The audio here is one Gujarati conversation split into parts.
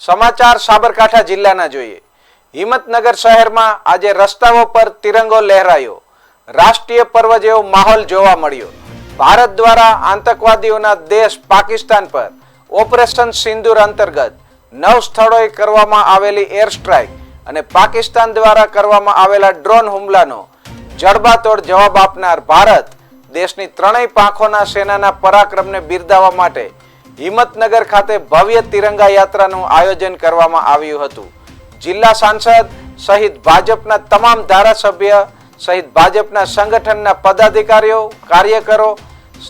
સમાચાર સાબરકાંઠા જિલ્લાના જોઈએ. હિંમતનગર શહેરમાં આજે રસ્તાઓ પર તિરંગો લહેરાયો. રાષ્ટ્રીય પર્વ જેવો માહોલ જોવા મળ્યો. ભારત દ્વારા આતંકવાદીઓના દેશ પાકિસ્તાન પર ઓપરેશન સિંદૂર અંતર્ગત નવ સ્થળોએ કરવામાં આવેલી એર સ્ટ્રાઇક અને પાકિસ્તાન દ્વારા કરવામાં આવેલા ડ્રોન હુમલાનો જડબાતોડ જવાબ આપનાર ભારત દેશની ત્રણેય પાંખોના સેનાના પરાક્રમને બિરદાવવા માટે હિંમતનગર ખાતે ભવ્ય તિરંગા યાત્રાનું આયોજન કરવામાં આવ્યું હતું. જિલ્લા સાંસદ સહિત ભાજપના તમામ ધારાસભ્ય સહિત ભાજપના સંગઠનના પદાધિકારીઓ, કાર્યકરો,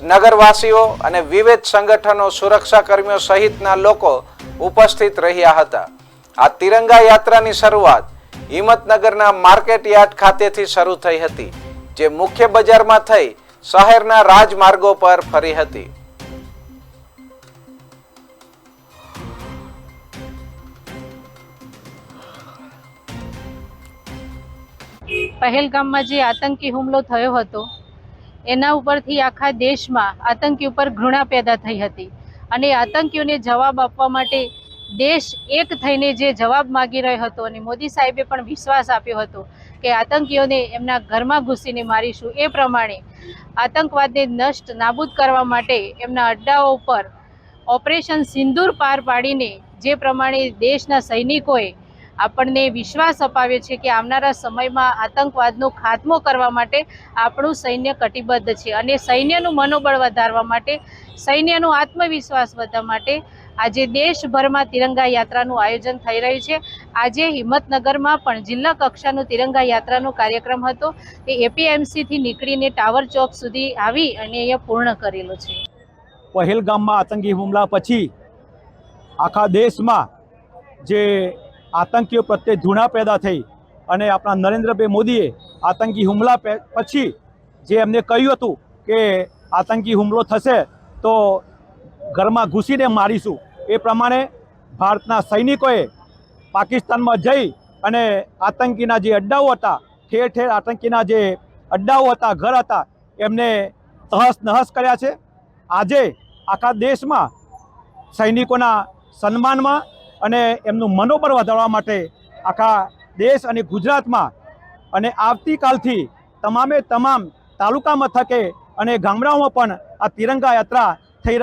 નગરવાસીઓ અને વિવિધ સંગઠનો સુરક્ષાકર્મીઓ સહિતના લોકો ઉપસ્થિત રહ્યા હતા. આ તિરંગા યાત્રાની શરૂઆત હિંમતનગરના માર્કેટ યાર્ડ ખાતેથી શરૂ થઈ હતી, જે મુખ્ય બજારમાં થઈ શહેરના રાજમાર્ગો પર ફરી હતી. પહેલગામમાં જે આતંકી હુમલો થયો હતો, એના ઉપરથી આખા દેશમાં આતંકી ઉપર ઘૃણા પેદા થઈ હતી. અને આતંકીઓને જવાબ આપવા માટે દેશ એક થઈને જે જવાબ માગી રહ્યો હતો અને મોદી સાહેબે પણ વિશ્વાસ આપ્યો હતો કે આતંકીઓને એમના ઘરમાં ઘૂસીને મારીશું, એ પ્રમાણે આતંકવાદને નષ્ટ, નાબૂદ કરવા માટે એમના અડ્ડાઓ ઉપર ઓપરેશન સિંદૂર પાર પાડીને જે પ્રમાણે દેશના સૈનિકોએ આપણને વિશ્વાસ અપાવ્યો છે કે આવનારા સમયમાં આતંકવાદનો ખાત્મો કરવા માટે આપણું સૈન્ય કટિબદ્ધ છે અને સૈન્યનું મનોબળ વધારવા માટે, સૈન્યનો આત્મવિશ્વાસ વધવા માટે આજે દેશભરમાં તિરંગા યાત્રાનું આયોજન થઈ રહ્યું છે. આજે હિંમતનગરમાં પણ જિલ્લા કક્ષાનો તિરંગા યાત્રાનો કાર્યક્રમ હતો. એ એપીએમસીથી નીકળીને ટાવર ચોક સુધી આવી અને અહીંયા પૂર્ણ કરેલો છે. પહેલગામમાં આતંકી હુમલા પછી આખા દેશમાં જે આતંકીઓ પ્રત્યે ધૂણા પેદા થઈ અને આપણા નરેન્દ્રભાઈ મોદીએ આતંકી હુમલા પછી જે એમને કહ્યું હતું કે આતંકી હુમલો થશે તો ઘરમાં ઘૂસીને મારીશું. એ પ્રમાણે ભારતના સૈનિકોએ પાકિસ્તાનમાં જઈ અને આતંકીના જે અડ્ડાઓ હતા, ઠેર ઠેર આતંકીના જે અડ્ડાઓ હતા, ઘર હતા, એમને તહસ નહસ કર્યા છે. આજે આખા દેશમાં સૈનિકોના સન્માનમાં અને એમનું મનોબળ વધારવા માટે આખા દેશ અને ગુજરાતમાં અને આવતીકાલથી તમામે તમામ તાલુકા મથકે અને ગામડાઓમાં પણ આ તિરંગા યાત્રા થઈ